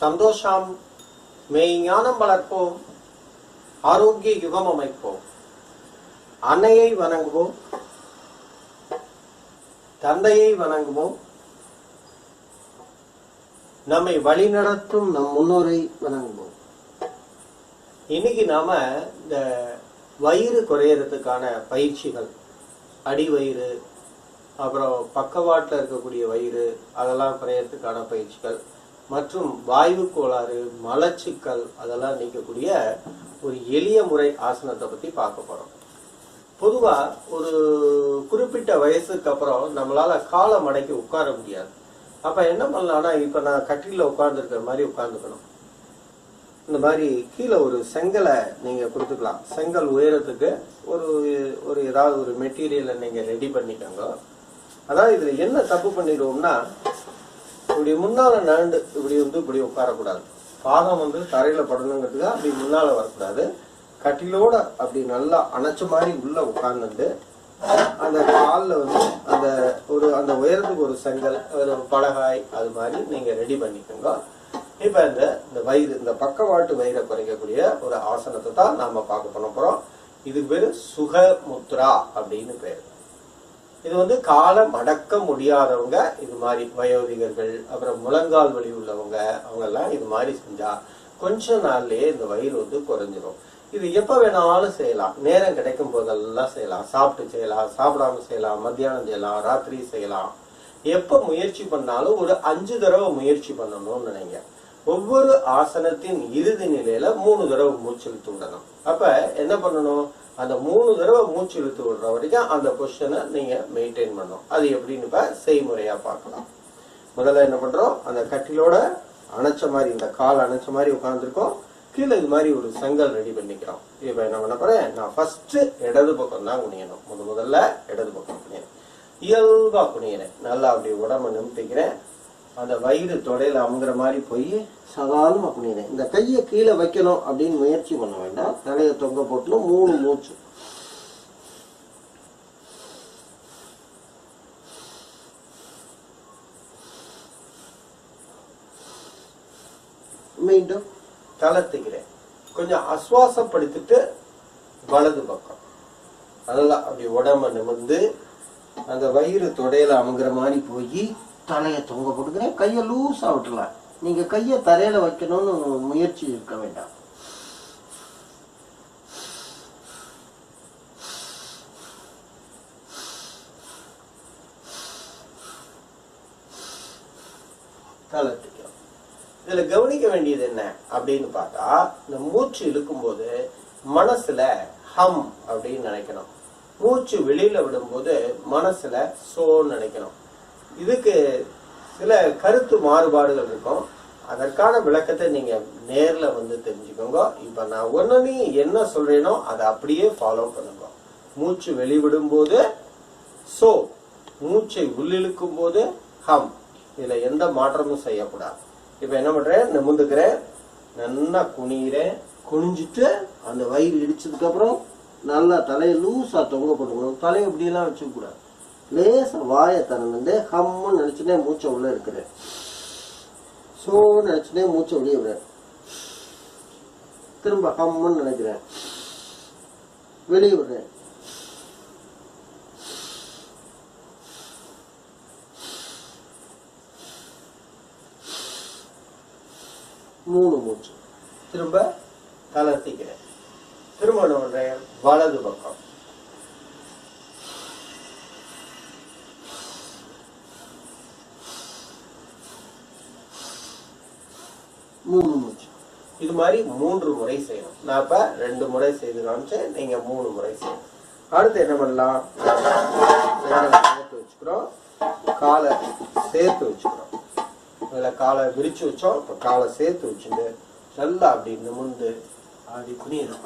சந்தோஷம் மெய் ஞானம் வளர்ப்போம் ஆரோக்கிய யுகம் அமைப்போம். அன்னையை வணங்குவோம் தந்தையை வணங்குவோம் நம்மை வழிநடத்தும் நம் முன்னோரை வணங்குவோம். இன்னைக்கு நாம இந்த வயிறு குறையறதுக்கான பயிற்சிகள் அடி வயிறு அப்புறம் பக்கவாட்டில் இருக்கக்கூடிய வயிறு அதெல்லாம் குறையறதுக்கான பயிற்சிகள் மற்றும் வாயு கோளாறு மலச்சிக்கல் அதெல்லாம் நீக்கக்கூடிய ஒரு எளிய முறை ஆசனத்தை பத்தி பார்க்க போறோம். பொதுவா ஒரு குறிப்பிட்ட வயசுக்கு அப்புறம் நம்மளால காலை மடக்கி உட்கார முடியாது. அப்ப என்ன பண்ணலாம்னா இப்ப நான் கட்டில உட்கார்ந்து இருக்கிற மாதிரி உட்கார்ந்துக்கணும். இந்த மாதிரி கீழே ஒரு செங்கலை நீங்க கொடுத்துக்கலாம். செங்கல் உயரத்துக்கு ஒரு ஒரு ஏதாவது ஒரு மெட்டீரியலை நீங்க ரெடி பண்ணிக்கோங்க. அதாவது இதுல என்ன தப்பு பண்ணிடுவோம்னா இப்படி முன்னால நண்டு இப்படி வந்து இப்படி உட்காரக்கூடாது. பாதம் வந்து தரையில படணுங்கிறதுக்காக அப்படி முன்னால வரக்கூடாது. கட்டிலோட அப்படி நல்லா அணைச்ச மாதிரி உள்ள உட்கார்ந்துட்டு அந்த காலில் வந்து அந்த ஒரு அந்த உயரத்துக்கு ஒரு செங்கல் ஒரு பலகாய் அது மாதிரி நீங்க ரெடி பண்ணிக்கோங்க. இப்ப இந்த இந்த வயிறு இந்த பக்கவாட்டு வயிறை குறைக்கக்கூடிய ஒரு ஆசனத்தை தான் நாம பார்க்க பண்ண போறோம். இது பேரு சுக முத்ரா அப்படின்னு பேரு. இது வந்து காலம் அடக்க முடியாதவங்க இது மாதிரி வயோதிகர்கள் அப்புறம் முழங்கால் வலி உள்ளவங்க அவங்க எல்லாம் இது மாதிரி செஞ்சா கொஞ்ச நாள்லயே இந்த வயிறு வந்து குறைஞ்சிரும். இது எப்ப வேணாலும் செய்யலாம். நேரம் கிடைக்கும் போதெல்லாம் செய்யலாம். சாப்பிட்டு செய்யலாம் சாப்பிடாம செய்யலாம் மத்தியானம் செய்யலாம் ராத்திரி செய்யலாம். எப்ப முயற்சி பண்ணாலும் ஒரு அஞ்சு தடவை முயற்சி பண்ணணும்னு நினைங்க. ஒவ்வொரு ஆசனத்தின் இறுதி நிலையில மூணு தடவை மூச்சு இழுத்து விடணும் அப்ப என்ன பண்ணணும்? அந்த மூணு தடவை மூச்சு இழுத்து விடுற வரைக்கும் அந்த பொசிஷனை நீங்க மெயின்டைன் பண்ணணும். அது எப்படின்னு இப்ப செய்முறையா பார்க்கலாம். முதல்ல என்ன பண்றோம்? அந்த கட்டிலோட அணைச்ச மாதிரி இந்த கால் அணைச்ச மாதிரி உட்காந்துருக்கோம் கீழே இது மாதிரி ஒரு செங்கல் ரெடி பண்ணிக்கிறோம். இப்ப என்ன பண்ண போறேன்? நான் ஃபர்ஸ்ட் இடது பக்கம் தான் குனியணும். முத முதல்ல இடது பக்கம் குனியணும். இயல்பா குனியனேன் நல்லா அப்படி உடம்ப நிமித்திக்கிறேன். அந்த வயிறு தொடையில அமுங்குற மாதிரி போய் சதாலும் குனியறேன் இந்த கையை கீழே வைக்கணும் அப்படின்னு முயற்சி பண்ண வேண்டாம் தலையை தொங்க போட்டு மூணு மூச்சு. மீண்டும் தளர்த்துக்கிறேன் கொஞ்சம் அஸ்வாசப்படுத்திட்டு வலது பக்கம். அதெல்லாம் அப்படி உடம்ப நிமிர்ந்து அந்த வயிறு தொடையில அமுங்குற மாதிரி போய் தலையை தொங்க போட்டுக்கிறேன் கையை லூஸாக விட்டுலாம் நீங்க கையை தரையில வைக்கணும்னு முயற்சி இருக்க வேண்டாம். தளர்த்திக்கிறோம் இதுல கவனிக்க வேண்டியது என்ன அப்படின்னு பார்த்தா இந்த மூச்சு இழுக்கும்போது மனசுல ஹம் அப்படின்னு நினைக்கணும். மூச்சு வெளியில விடும்போது மனசுல சோன்னு நினைக்கணும். இதுக்கு சில கருத்து மாறுபாடுகள் இருக்கும். அதற்கான விளக்கத்தை நீங்க நேர்ல வந்து தெரிஞ்சுக்கோங்க. இப்ப நான் ஒன்னு என்ன சொல்றேனோ அதை அப்படியே ஃபாலோ பண்ணுங்க. மூச்சு வெளிவிடும் போது சோ மூச்சை உள்ளிழுக்கும் போது ஹம் இதுல எந்த மாற்றமும் செய்யக்கூடாது. இப்ப என்ன பண்றேன்? நிமிந்துக்கிறேன். நல்லா குனிகிறேன் குனிஞ்சிட்டு அந்த வயிறு இடிச்சதுக்கு அப்புறம் நல்லா தலையை லூசா தொங்க போட்டுக்கணும். தலையை இப்படியெல்லாம் வச்சுக்கூடாது லேச வாயை திறந்து ஹம்முன்னு நினைச்சுனே மூச்சை உள்ள இருக்கிறேன் சோ நினைச்சுனே மூச்சை வெளியே விடுறேன் திரும்ப ஹம்முன்னு நினைக்கிறேன் வெளியே விடுறேன் மூணு மூச்சு. திரும்ப தளர்த்திக்கிறேன் திரும்ப என்ன வலது பக்கம். மூணு மூச்சு இது மாதிரி மூன்று முறை செய்யணும். நான் இப்ப ரெண்டு முறை செய்து காமிச்சேன். நீங்க மூணு முறை செய்யணும். அடுத்து என்ன பண்ணலாம்? சேர்த்து வச்சுக்கிறோம். காலை சேர்த்து வச்சுக்கிறோம். அதில் காலை விரிச்சு வச்சோம். இப்போ காலை சேர்த்து வச்சுட்டு நல்லா அப்படி நிமிர்ந்து அப்படி குனியணும்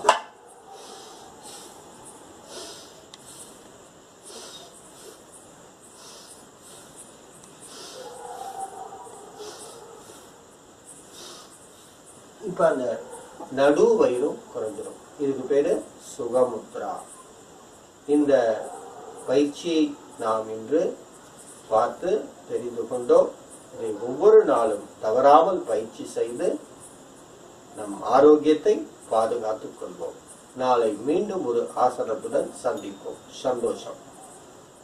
இப்ப அந்த நடு வயிறும் குறைஞ்சிரும். இதுக்கு பேரு சுகமுத்ரா. இந்த பயிற்சியை நாம் இன்று பார்த்து தெரிந்து கொண்டோம். இதை ஒவ்வொரு நாளும் தவறாமல் பயிற்சி செய்து நம் ஆரோக்கியத்தை பாதுகாத்துக் கொள்வோம். நாளை மீண்டும் ஒரு ஆசனத்துடன் சந்திப்போம். சந்தோஷம்.